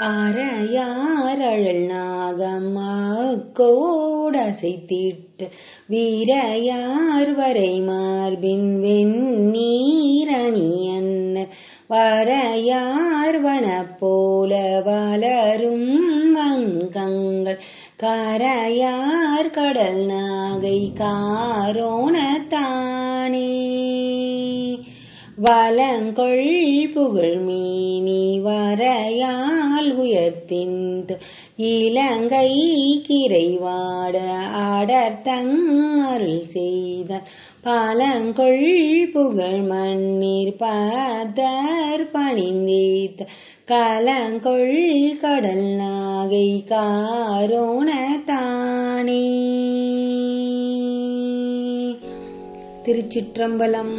ஆரையாரழல் நாகம்மா கோடசைத்திட்டு வீரையார் வரை மார்பின் வெண்ணீரணியன்ன வரையார் வனப்போல வளரும் வங்கங்கள். கரையார் கடல் நாகை காரோணத்தானே வலங்கொள் புகழ் மீனி வரையால் உயர்த்தின்று இலங்கை கிரைவாட ஆடர்த்தங் அருள் செய்த பாலங்கொள் புகழ் மண்ணீர் பாதர் பணிந்தேத்த கலங்கொள் கடல் நாகை காரோணத்தானே திருச்சிற்றம்பலம்.